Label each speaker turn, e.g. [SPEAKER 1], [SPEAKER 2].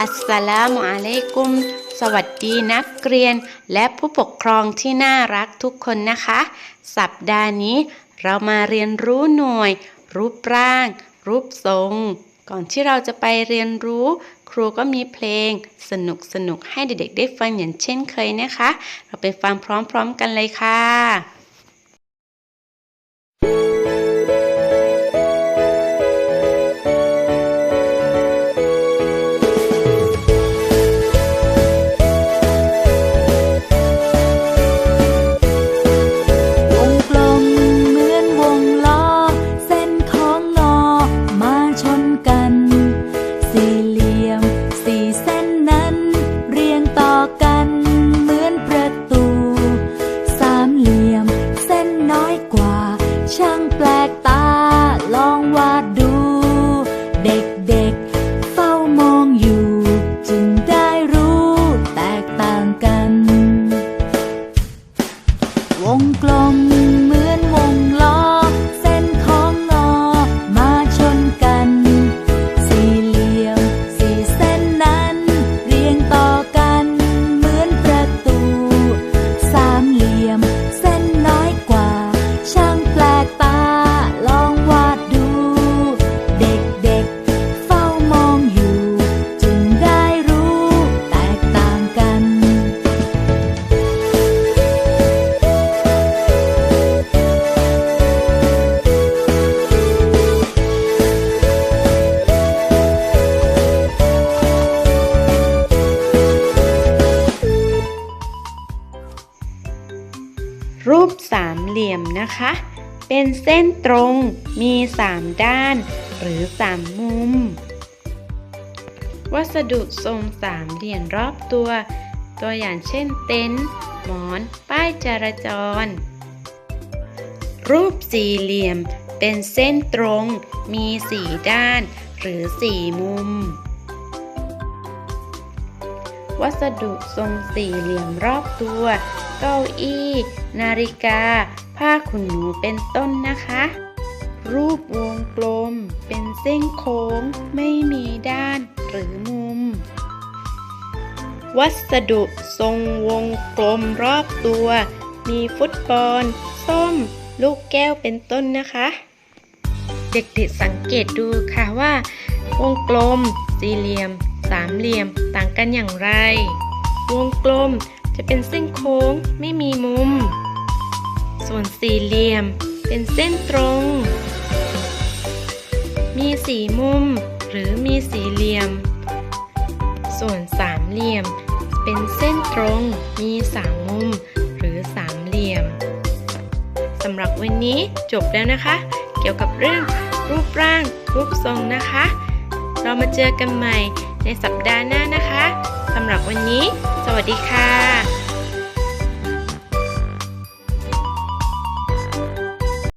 [SPEAKER 1] อัสสลามุอะลัยกุม สวัสดีนักเรียน และผู้ปกครองที่น่ารักทุกคนนะคะ สัปดาห์นี้เรามาเรียนรู้หน่วย รูปร่าง รูปทรง ก่อนที่เราจะไปเรียนรู้ ครูก็มีเพลง สนุกสนุกให้เด็กๆได้ฟังอย่างเช่นเคยนะคะ เราไปฟังพร้อมๆกันเลยค่ะ
[SPEAKER 2] ล
[SPEAKER 1] ม เหลี่ยมนะคะ เป็นเส้นตรงมีสามด้าน หรือสามมุม วัสดุทรงสามเหลี่ยมรอบตัว ตัวอย่างเช่นเต็นท์หมอน ป้ายจราจร รูปสี่เหลี่ยม เป็นเส้นตรง มีสี่ด้าน หรือสี่มุม วัสดุทรงสี่เหลี่ยมรอบตัว เก้าอี้ นาฬิกา ผ้าขนหนูเป็นต้นนะคะ รูปวงกลม เป็นเส้นโค้ง ไม่มีด้านหรือมุม วัสดุทรงวงกลมรอบตัว มีฟุตบอล ส้ม ลูกแก้วเป็นต้นนะคะ เด็กๆสังเกตดูค่ะว่า วงกลม สี่เหลี่ยม สามเหลี่ยม ต่างกันอย่างไร วงกลมจะเป็นเส้นโค้งไม่มีมุม ส่วนสี่เหลี่ยม เป็นเส้นตรง มีสี่มุม หรือมีสี่เหลี่ยม ส่วนสามเหลี่ยม เป็นเส้นตรง มีสามมุม หรือสามเหลี่ยมสำหรับวันนี้จบแล้วนะคะ เกี่ยวกับเรื่องรูปร่าง รูปทรงนะคะ เรามาเจอกันใหม่ในสัปดาห์หน้านะคะสำหรับวันนี้ สวัสดีค่ะ